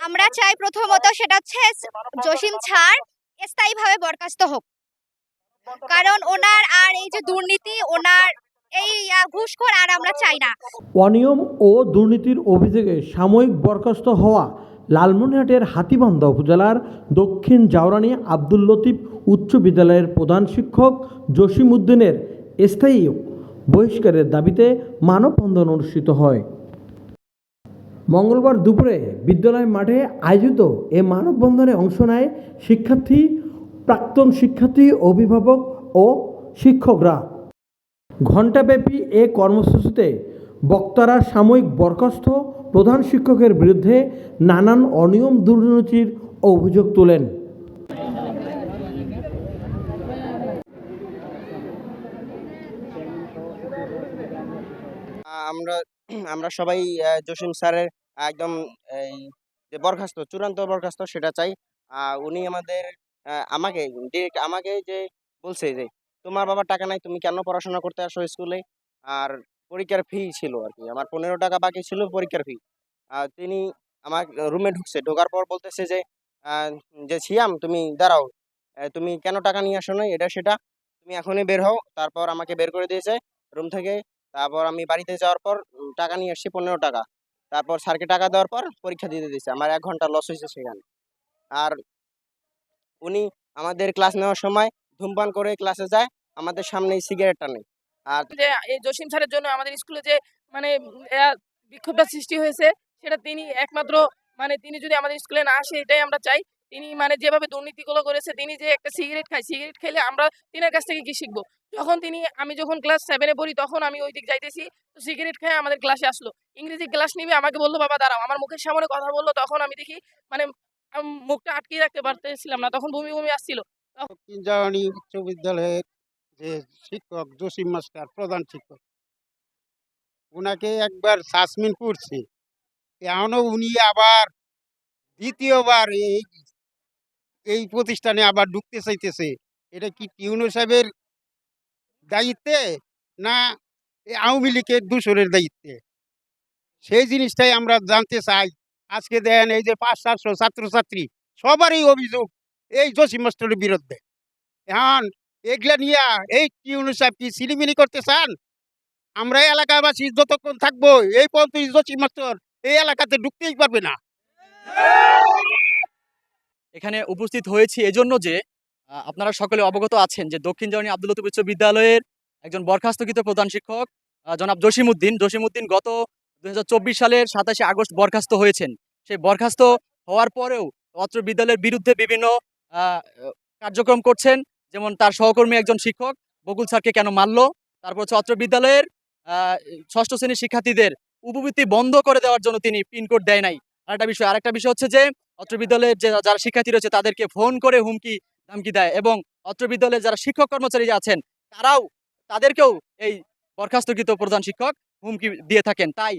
আমরা চাই প্রথমত সেটা হচ্ছে জসিম ছাড় স্থায়ীভাবে বরখাস্ত হোক। কারণ ওনার আর এই যে দুর্নীতি, ওনার এই ঘুষখোর আর আমরা চাই না। অনিয়ম ও দুর্নীতির অভিযোগে সাময়িক বরখাস্ত হওয়া লালমনিরহাটের হাতিবান্ধা উপজেলার দক্ষিণ জাওরানি আব্দুল লতিফ উচ্চ বিদ্যালয়ের প্রধান শিক্ষক জসিম উদ্দিনের স্থায়ী বহিষ্কারের দাবিতে মানববন্ধন অনুষ্ঠিত হয়। মঙ্গলবার দুপুরে বিদ্যালয় মাঠে আয়োজিত এ মানববন্ধনে অংশ নেয় শিক্ষার্থী, প্রাক্তন শিক্ষার্থী, অভিভাবক ও শিক্ষকরা। ঘণ্টাব্যাপী এ কর্মসূচিতে বক্তারা সাময়িক বরখাস্ত প্রধান শিক্ষকের বিরুদ্ধে নানান অনিয়ম দুর্নীতির অভিযোগ তোলেন। আমরা আমরা সবাই জসিম স্যারের একদম এই যে বরখাস্ত চূড়ান্ত বরখাস্ত সেটা চাই। উনি আমাদের আমাকে ডিরেক্ট আমাকে যে বলছে যে তোমার বাবার টাকা নাই তুমি কেন পড়াশোনা করতে আসো স্কুলে? আর পরীক্ষার ফি ছিল আর কি আমার পনেরো টাকা বাকি ছিল পরীক্ষার ফি তিনি আমার রুমে ঢুকছে। ঢোকার পর বলতেছে যে যে সিয়াম তুমি দাঁড়াও। তুমি কেন টাকা নিয়ে আসো নাই? এটা সেটা। তুমি এখনই বের হও। তারপর আমাকে বের করে দিয়েছে রুম থেকে। তারপর আমি বাড়িতে যাওয়ার পর টাকা নিয়ে আসছি পনেরো টাকা। তারপর স্যারকে টাকা দেওয়ার পর পরীক্ষা দিতে দিয়েছে আমার এক ঘণ্টা লস হয়েছে সেখানে। আর উনি আমাদের ক্লাস নেওয়ার সময় ধূমপান করে ক্লাসে যায়, আমাদের সামনে সিগারেটটা টানে আর এই জসিম স্যারের জন্য আমাদের স্কুলে যে মানে বিক্ষোভটা সৃষ্টি হয়েছে, সেটা তিনি একমাত্র মানে তিনি যদি আমাদের স্কুলে না আসে, এটাই আমরা চাই। তিনি মানে যেভাবে দুর্নীতিগুলো করেছে, তিনি যে একটা সিগারেট খায়, সিগারেট খেলে আমরা তিনের কাছ থেকে কি শিখব? যখন তিনি, আমি যখন ক্লাস সেভেনে পড়ি, তখন আমি ওই দিক যাইতেছি, তো সিগারেট খেয়ে আমাদের ক্লাসে আসলো। ইংরেজি ক্লাস নিবে, আমাকে বলল, বাবা, দাঁড়াও। আমার মুখের সামনে কথা বলল, তখন আমি দেখি মানে মুখটা আটকিয়ে রাখতে পারতেছিলাম না, তখন বমি বমি আসছিল। জানি উচ্চ বিদ্যালয়ের যে শিক্ষক, জসিম মাস্টার, প্রধান শিক্ষক ওনাকে একবার সাসমিন করছে। এখনও উনি আবার দ্বিতীয়বার এই এই প্রতিষ্ঠানে আবার ঢুকতে চাইতেছে। এটা কি টিউনো সাহেবের দায়িত্বে না আওয়ামী লীগের দূষণের দায়িত্বে? সেই জিনিসটাই আমরা জানতে চাই। আজকে দেন এই যে পাঁচ সাতশো ছাত্রছাত্রী, সবারই অভিযোগ এই জসিম মাস্টারের বিরুদ্ধে। এখন এগুলা নিয়ে এই টিউনু সাহেব কি সিলিমিনি করতে চান? আমরা এলাকাবাসী যতক্ষণ থাকব, এই পর্যন্ত জসিম মাস্টার এই এলাকাতে ঢুকতেই পারবে না। এখানে উপস্থিত হয়েছি এজন্য যে আপনারা সকলে অবগত আছেন যে দক্ষিণ জার্নি আব্দুল লতিফ উচ্চ বিদ্যালয়ের একজন বরখাস্তকৃত প্রধান শিক্ষক জনাব জসিমউদ্দিন। জসিমউদ্দিন গত দুই হাজার চব্বিশ সালের সাতাশে আগস্ট বরখাস্ত হয়েছেন। সেই বরখাস্ত হওয়ার পরেও অত্র বিদ্যালয়ের বিরুদ্ধে বিভিন্ন কার্যক্রম করছেন। যেমন তার সহকর্মী একজন শিক্ষক, বকুল স্যারকে কেন মারলো? তারপর হচ্ছে অত্র বিদ্যালয়ের ষষ্ঠ শ্রেণির শিক্ষার্থীদের উপবৃত্তি বন্ধ করে দেওয়ার জন্য তিনি পিনকোড দেয় নাই। আরেকটা বিষয় আরেকটা বিষয় হচ্ছে যে অত্র বিদ্যালয়ের যে যারা শিক্ষার্থী রয়েছে, তাদেরকে ফোন করে হুমকি, ধামকি দেয় এবং অত্র বিদ্যালয়ের যারা শিক্ষক কর্মচারী আছেন, তারাও তাদেরকেও এই বরখাস্তকৃত প্রধান শিক্ষক হুমকি দিয়ে থাকেন। তাই